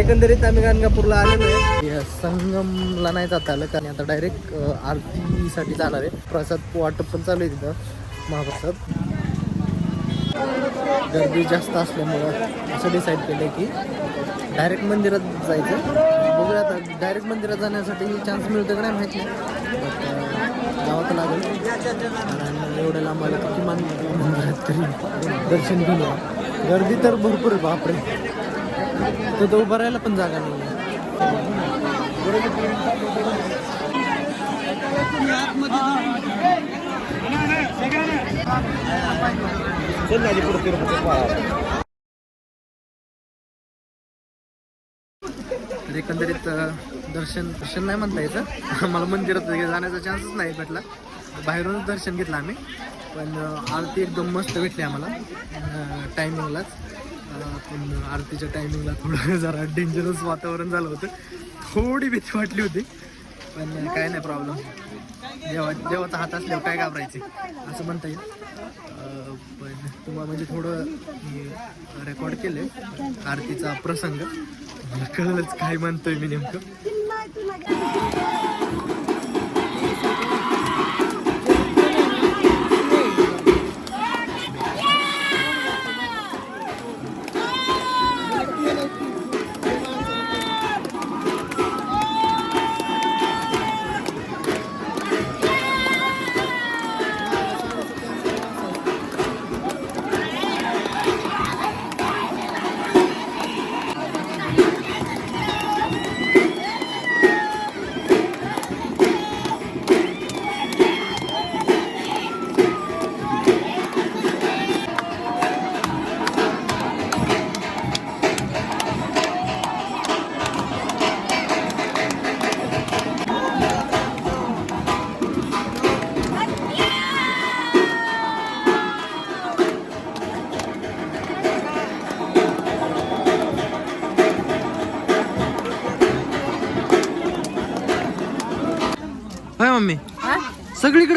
एकंदरीत आम्ही गाणगापूरला आलेलो आहे. संगमला नाही जाता आलं कारण आता डायरेक्ट आरतीसाठी जाणार आहे. प्रसाद वाटप पण चालू आहे तिथं महाप्रसाद. गर्दी जास्त असल्यामुळं असं डिसाईड केलं की डायरेक्ट मंदिरात जायचं. बघूया आता डायरेक्ट मंदिरात जाण्यासाठी चान्स मिळतो का नाही माहिती नाही. गावात लागेल. आणि एवढ्या लांब आलं तर किमान मंदिरात तरी दर्शन घेऊन गर्दी तर भरपूर आहे बापरे. तर तो उभं राहायला पण जागा नाही तर एकंदरीत दर्शन दर्शन नाही म्हणता यायचं मला मंदिरात जाण्याचा चान्सच नाही भेटला. बाहेरूनच दर्शन घेतलं आम्ही. पण आरती एकदम मस्त भेटली आम्हाला टायमिंगलाच आपण आरतीच्या टायमिंगला थोडं जरा डेंजरस वातावरण झालं होतं. थोडी भीती वाटली होती पण काय नाही प्रॉब्लेम देवा देवाचा हात असल्यावर काय घाबरायचे? असं म्हणता येईल. पण तुम्हाला म्हणजे थोडं मी रेकॉर्ड केले आरतीचा प्रसंग. मला कळलंच काय म्हणतोय मी नेमकं.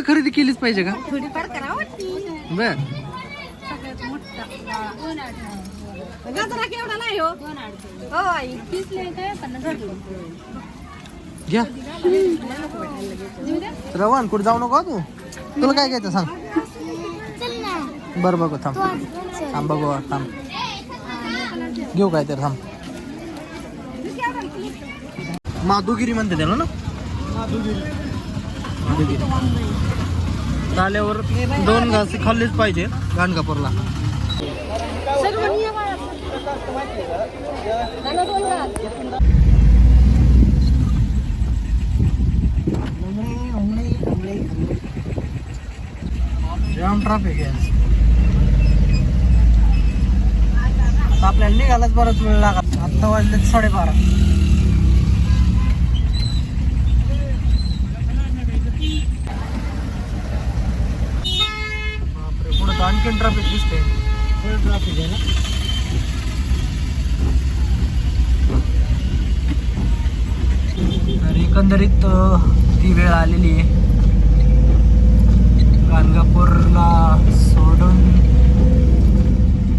सगळीकडे खरेदी केलीच पाहिजे का? थोडीफार करावं बर. सगळ्यात मोठा. गजरा केवढा नाही हो. हो आई. घ्या. रवान कुठे जाऊ नको हा तू? तुला काय घ्यायचं सांग. बरं बघू थांब. थांब बघू थांब. घेऊ काय तर थांब. माधुगिरी म्हणते त्याला ना? माधुगिरी. आल्यावर दोन घास खाल्लेच पाहिजे गाणगापूरला. जाम ट्रॅफिक आहे. आपल्याला निघालाच बराच वेळ लागत आत्ता वाजले साडेबारा. तर आणखीन ट्रॅफिक दिसते फुल ट्रॅफिक आहे ना? तर एकंदरीत ती वेळ आलेली आहे. गाणगापूरला सोडून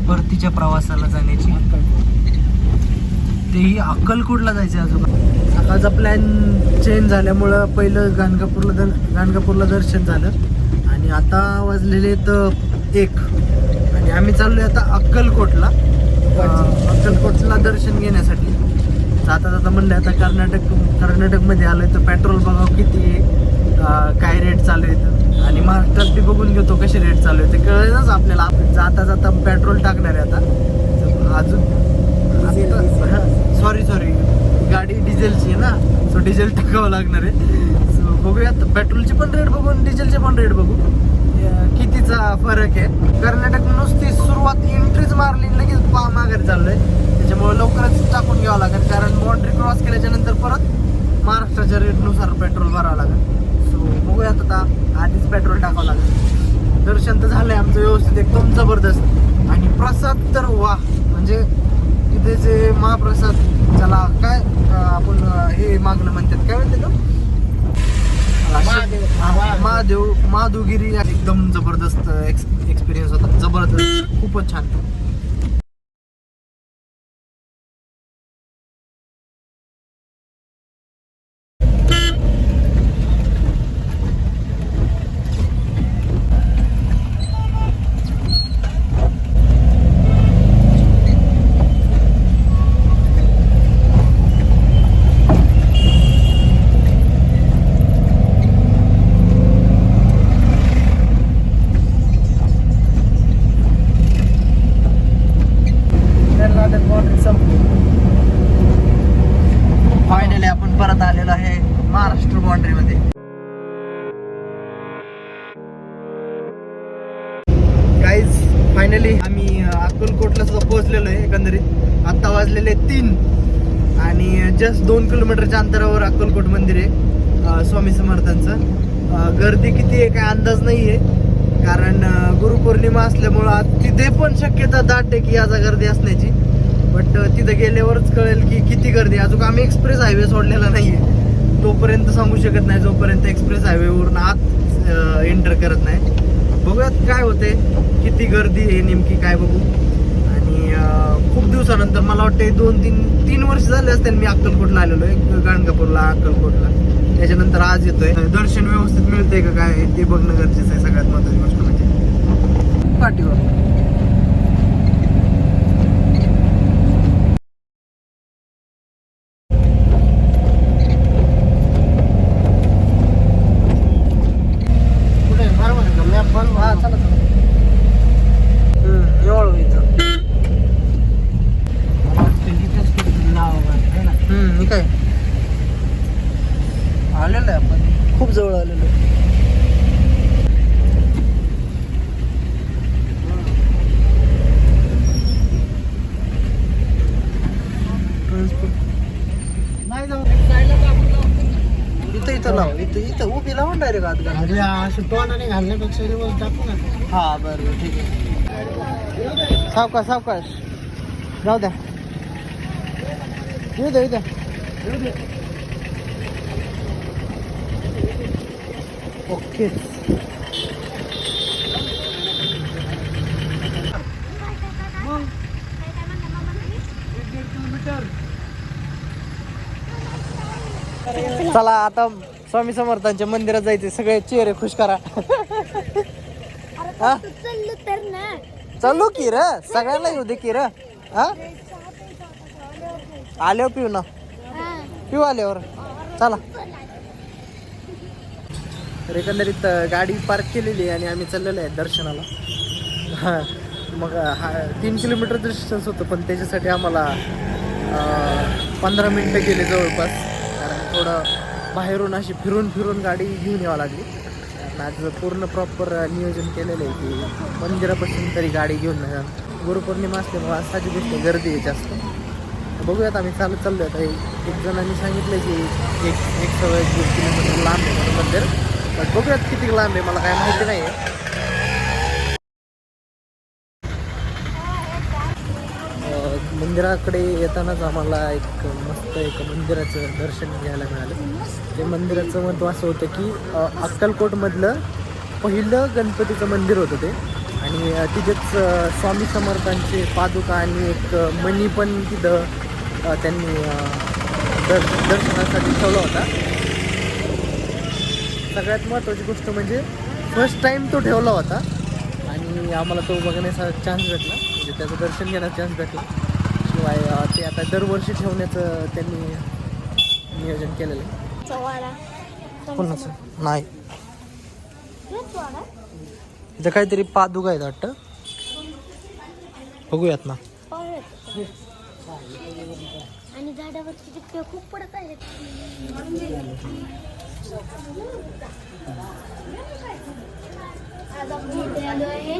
परतीच्या प्रवासाला जाण्याची. तेही अक्कलकोटला जायचं अजून. सकाळचा प्लॅन चेंज झाल्यामुळं पहिलं गाणगापूरला दर गाणगापूरला दर्शन झालं. आणि आता वाजलेले तर एक. आणि आम्ही चाललोय आता अक्कलकोटला. अक्कलकोटला दर्शन घेण्यासाठी. जाता जाता म्हणलं आता कर्नाटक कर्नाटकमध्ये आलोय तर पेट्रोल बघा किती आहे काय रेट चालू आहेत. आणि महाराष्ट्रात बी बघून घेतो कसे रेट चालू आहेत ते कळेलच आपल्याला. जाता जाता पेट्रोल टाकणार आहे आता. अजून सॉरी सॉरी गाडी डिझेलची आहे ना. सो डिझेल टाकावं लागणार आहे. सो बघूयात. पेट्रोलची पण रेट बघून डिझेलचे पण रेट बघू. कितीचा फरक आहे? कर्नाटक नुसती सुरुवात एंट्रीच मारली लगेच पा माघारी चाललोय. त्याच्यामुळे लवकरच टाकून घ्यावं लागेल कारण बाउंड्री क्रॉस केल्याच्यानंतर परत महाराष्ट्राच्या रेटनुसार पेट्रोल भरावं लागेल. सो बघूयात आता आधीच पेट्रोल टाकावं लागेल. दर्शन तर झालंय आमचं व्यवस्थित एकदम जबरदस्त. आणि प्रसाद तर वा म्हणजे तिथे जे महाप्रसाद त्याला काय आपण हे मागणं म्हणतात काय म्हणते तो हा, महादेव महादेवगिरी एकदम जबरदस्त एक्सपिरियन्स होता. जबरदस्त. खूपच छान. मंदिर आहे स्वामी समर्थांचं. गर्दी किती आहे काय अंदाज नाही आहे कारण गुरुपौर्णिमा असल्यामुळं आज तिथे पण शक्यता दाट आहे की याचा गर्दी असण्याची. बट तिथं गेल्यावरच कळेल की किती गर्दी आहे. अजून आम्ही एक्सप्रेस हायवे सोडलेला नाही आहे तोपर्यंत सांगू शकत नाही जोपर्यंत एक्सप्रेस हायवेवरून आत एंटर करत नाही. बघूयात काय होते किती गर्दी आहे नेमकी काय बघू. खूप दिवसानंतर मला वाटतं दोन तीन तीन वर्ष झाले असतील मी अक्कलकोटला आलेलो. आहे गाणगापूरला अक्कलकोटला. त्याच्यानंतर आज येतोय. दर्शन व्यवस्थित मिळतंय का काय ते बघणं गरजेचं आहे सगळ्यात महत्वाची गोष्ट म्हणजे. पाठीवर कुठे बरोबर आहे का मॅप बंद हा चला चला हम्म, एवढं इथं तिथेच कुठे नाव आहे ना हम्म मी काय आलेलो आहे आपण खूप जवळ आलेलो आहे नाही जाऊ इथं इथं लाव इथं इथं उभी लावून डायरेक्ट आत घाल. अरे असं टोनाने घालण्यापेक्षा रिवर्स टाकू ना हा बरं बरं ठीक आहे. सावकाश सावकाश. जाऊ द्या येऊ द्या. येऊ द्या. ओके. चला आता स्वामी समर्थांच्या मंदिरात जायचे सगळे चेहरे खुश करा. हा? चालू की र? सगळ्यांना येऊ दे की र? हा? आल्यावर पिऊ ना. पिऊ आल्यावर. चला. तर एकंदरीत गाडी पार्क केलेली आहे आणि आम्ही चाललेलो आहे दर्शनाला. हा. मग हा तीन किलोमीटर डिस्टन्स होतं पण त्याच्यासाठी आम्हाला पंधरा मिनटं गेले जवळपास. कारण थोडं बाहेरून अशी फिरून फिरून गाडी घेऊन यावं लागली. कारण आज पूर्ण प्रॉपर नियोजन केलेलं आहे की मंदिरापासून तरी गाडी घेऊन गुरुपौर्णिमा असल्यामुळे आज साधी गोष्ट गर्दी आहे जास्त. बघूयात आम्ही चालत चाललो आहे एक जणांनी सांगितलं की एक एक सव्वा एक दोन किलोमीटर लांब आहे मंदिर. पण बघूयात किती लांब आहे मला काय माहिती नाही आहे मंदिराकडे येतानाच आम्हाला एक मस्त एक मंदिराचं दर्शन घ्यायला मिळालं. ते मंदिराचं महत्त्व असं होतं की अक्कलकोटमधलं पहिलं गणपतीचं मंदिर होतं ते. आणि तिथेच स्वामी समर्थांचे पादुका आणि एक मणी पण तिथं त्यांनी दर दर्शनासाठी ठेवला होता. सगळ्यात महत्त्वाची गोष्ट म्हणजे फर्स्ट टाईम तो ठेवला होता. आणि आम्हाला तो बघण्याचा चान्स भेटला. म्हणजे त्याचं दर्शन घेण्याचा चान्स भेटला. शिवाय अं, ते आता दरवर्षी ठेवण्याचं त्यांनी नियोजन केलेलं आहे. कोणाचं नाही. इथं काहीतरी पादुका आहेत वाटतं. बघूयात ना. आणि झाडावरची चिटके खूप पडत आहेत. आज आपण आहे.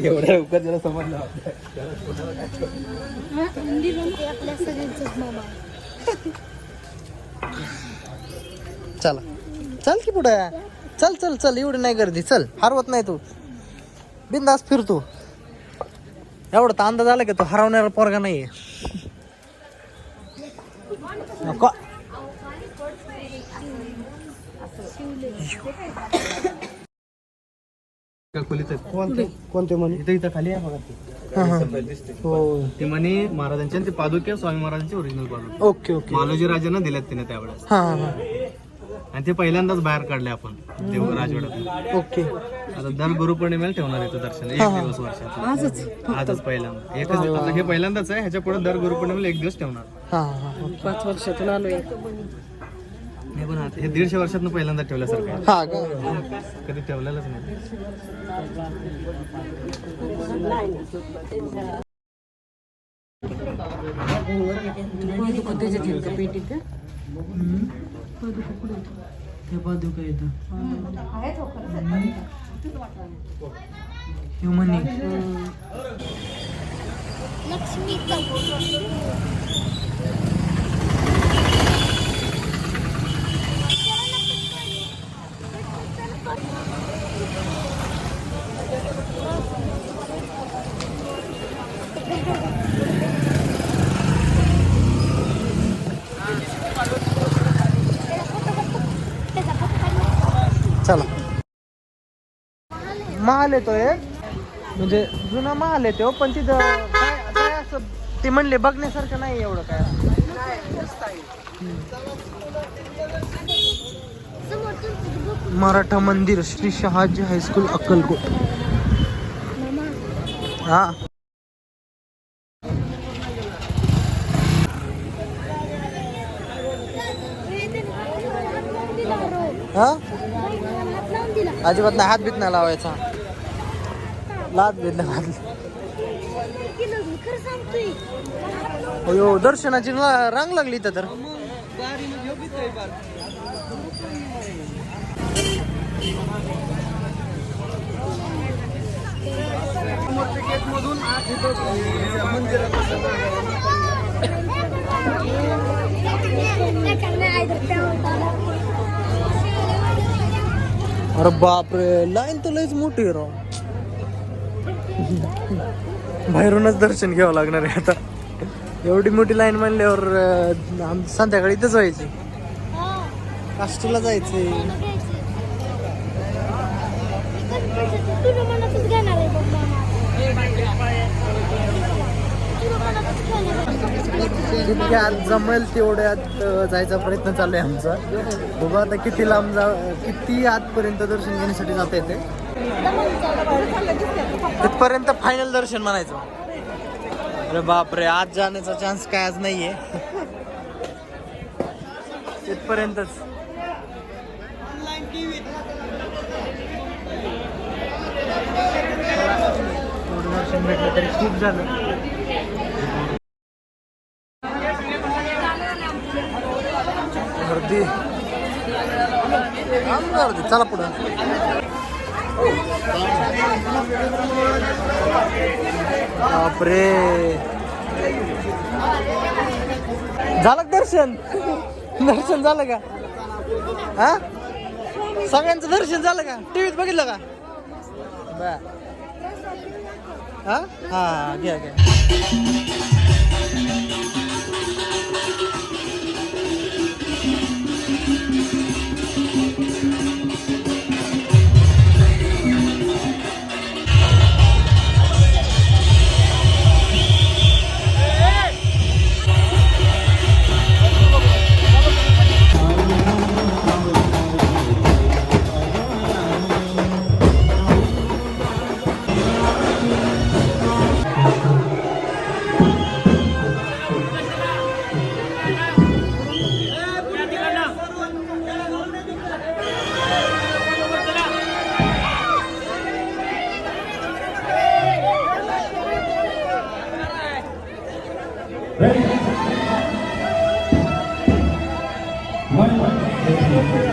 एवढ्या लवकर जरा समजलं आपल्या सगळ्यांचंच मामा चला. चल की पुढे. चल चल चल. एवढी नाही गर्दी. चल. हरवत नाही तू. बिंदास फिरतो एवढं तर अंदाज आला की तो हरवणारा पोरगा नाहीये. कोणते? कोणते म्हणे? इथं इथं खाली आहे बघा हा, हा. हो. ते म्हणे महाराजांचे आणि ते पादुके स्वामी महाराजांचे ओरिजिनल पादुके. Okay okay. बालाजी राजांना दिल्यात त्याने त्यावेळेस. हा हा आणि ते पहिल्यांदाच बाहेर काढले आपण देव राजवाड्यात. ओके. आता दर गुरुपौर्णिमेला ठेवणार आहे ते दर्शन एक दिवस वर्षात आजच आजच पहिल्यांदा. एकच आता हे पहिल्यांदाच आहे ह्याच्या पुढे दर गुरुपौर्णिमेला एक दिवस ठेवणार. हा हा. पाच वर्षातून आलोय. हे पण आता- हे दीडशे वर्षातनं पहिल्यांदा ठेवल्यासारखं आहे. हा का? कधी ठेवलेलंच नाही. पादुका येतं ह्युमनी चला महाल येतो एक म्हणजे? जुना महाल येतो पण तिथं काय काय असं ते म्हणले बघण्यासारखं नाही एवढं काय. मराठा मंदिर श्री शहाजी हायस्कूल अक्कलकोट. हा. हा? अजिबात नाही हात बीत नाही लावायचा. लात भेटलं नाही घातली अयो दर्शनाची रांग लागली इथं तर. अरे बापरे लाईन तर लयच मोठी आहे राव. बाहेरूनच दर्शन घ्यावं लागणार आहे आता. एवढी मोठी लाईन म्हणल्यावर आम संध्याकाळी इथंच व्हायची. काष्टीला जायचंय. आज जमेल तेवढ्यात जायचा प्रयत्न चालू आहे आमचा. बघू आता किती लांब जा किती आतपर्यंत दर्शन घेण्यासाठी जाता येते. तिथपर्यंत फायनल दर्शन म्हणायचं. अरे बापरे आज जाण्याचा चान्स काय आज नाहीये. तिथपर्यंतच दर्शन भेटलं तरी खूप झालं. गर्दी. गर्दी चला पुढं. बापरे. झालं दर्शन? दर्शन झालं का? हा? सगळ्यांचं दर्शन झालं का? टीव्हीत बघितलं का? बर. हा? हा घ्या घ्या Ready? One, two, three, four.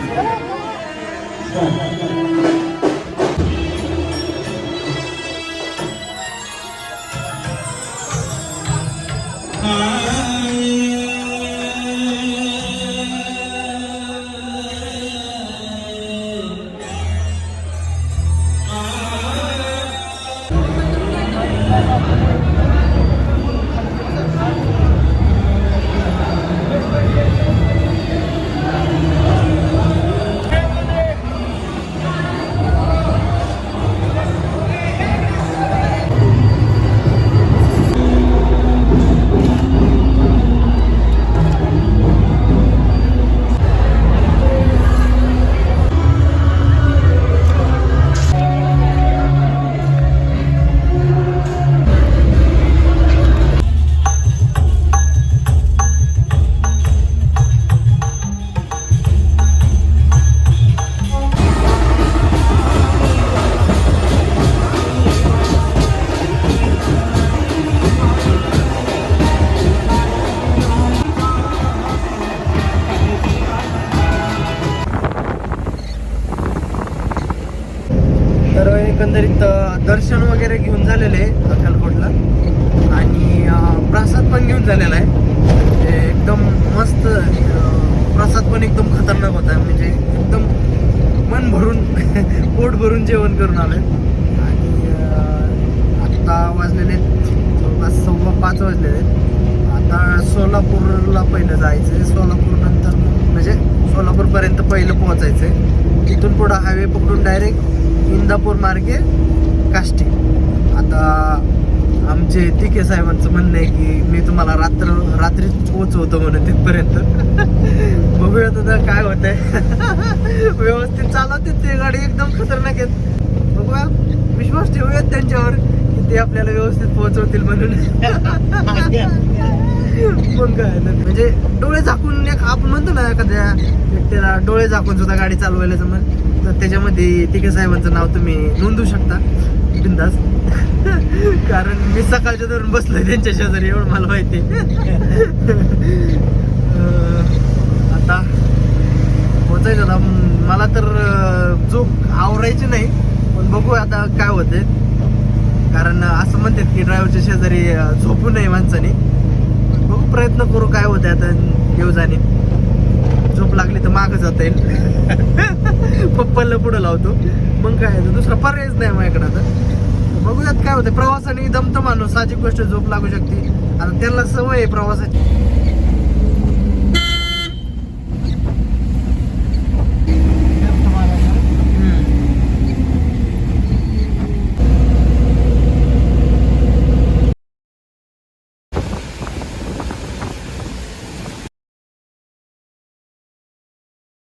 Start. एकंदरीत दर्शन वगैरे घेऊन झालेलं आहे अक्कलकोटला. आणि प्रसाद पण घेऊन झालेला आहे. म्हणजे एकदम मस्त प्रसाद पण एकदम खतरनाक होता. म्हणजे एकदम मन भरून पोट भरून जेवण करून आलोय. आणि आत्ता वाजलेले जवळपास सव्वा पाच वाजलेले आहेत. आता सोलापूरला पहिलं जायचं आहे सोलापूर नंतर म्हणजे सोलापूरपर्यंत पहिलं पोहोचायचं आहे तिथून पुढं हायवे पकडून डायरेक्ट इंदापूर मार्गे काष्टी. आता आमचे तिके साहेबांचं म्हणणं आहे की मी तुम्हाला रात्र रात्रीच पोहोचवतो म्हणून तिथपर्यंत. बघूया आता काय होत आहे व्यवस्थित चालवते ते गाडी एकदम खतरनाक आहेत. बघूया. विश्वास ठेवूयात त्यांच्यावर की ते आपल्याला व्यवस्थित पोहोचवतील म्हणून. मग काय तर. म्हणजे डोळे झाकून एक आपण म्हणतो ना एखाद्या व्यक्तीला डोळे झाकून सुद्धा गाडी चालवायला जमल. तर त्याच्यामध्ये तिके साहेबांचं नाव तुम्ही नोंदवू शकता. बिंदास. कारण मी सकाळच्या धरून बसलोय त्यांच्या शेजारी एवढं मला माहिती आता पोचायचं आता मला तर अं, झोप आवरायची नाही. पण बघू आता काय होते कारण असं म्हणतात की ड्रायव्हरच्या शेजारी झोपू नये माणसाने. बघू प्रयत्न करू काय होते आता देवजाने झोप लागली तर माग जाता येईल पप्पाला पुढं लावतो. मग काय तर दुसरा पर्यायच नाही माझ्याकडे आता. बघूयात काय होतं प्रवासाने दमतो माणूस. साहजिक गोष्ट झोप लागू शकते. आता त्यांना सवय आहे प्रवासाची.